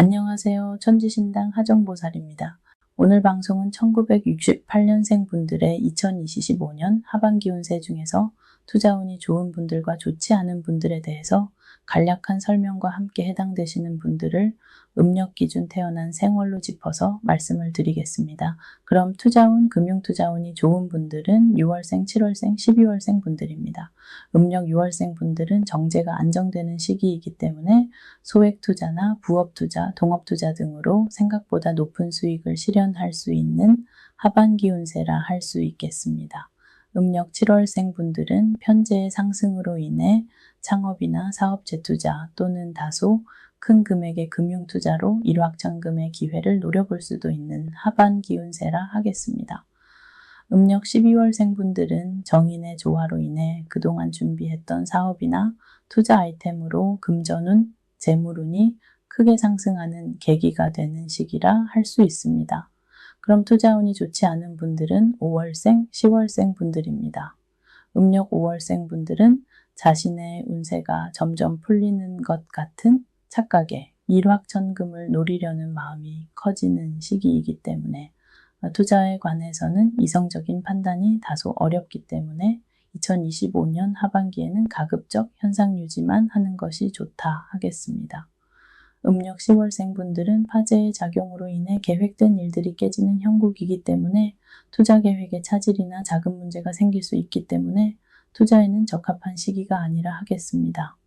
안녕하세요. 천지신당 하정보살입니다. 오늘 방송은 1968년생 분들의 2025년 하반기 운세 중에서 투자운이 좋은 분들과 좋지 않은 분들에 대해서 간략한 설명과 함께 해당되시는 분들을 음력 기준 태어난 생월로 짚어서 말씀을 드리겠습니다. 그럼 투자운, 금융투자운이 좋은 분들은 6월생, 7월생, 12월생 분들입니다. 음력 6월생 분들은 정제가 안정되는 시기이기 때문에 소액 투자나 부업 투자, 동업 투자 등으로 생각보다 높은 수익을 실현할 수 있는 하반기 운세라 할 수 있겠습니다. 음력 7월생 분들은 편제의 상승으로 인해 창업이나 사업 재투자 또는 다소 큰 금액의 금융 투자로 일확천금의 기회를 노려볼 수도 있는 하반 기 운세라 하겠습니다. 음력 12월생 분들은 정인의 조화로 인해 그동안 준비했던 사업이나 투자 아이템으로 금전운, 재물운이 크게 상승하는 계기가 되는 시기라 할 수 있습니다. 그럼 투자운이 좋지 않은 분들은 5월생, 10월생 분들입니다. 음력 5월생 분들은 자신의 운세가 점점 풀리는 것 같은 착각에 일확천금을 노리려는 마음이 커지는 시기이기 때문에 투자에 관해서는 이성적인 판단이 다소 어렵기 때문에 2025년 하반기에는 가급적 현상 유지만 하는 것이 좋다 하겠습니다. 음력 10월생 분들은 화재의 작용으로 인해 계획된 일들이 깨지는 형국이기 때문에 투자 계획에 차질이나 자금 문제가 생길 수 있기 때문에 투자에는 적합한 시기가 아니라 하겠습니다.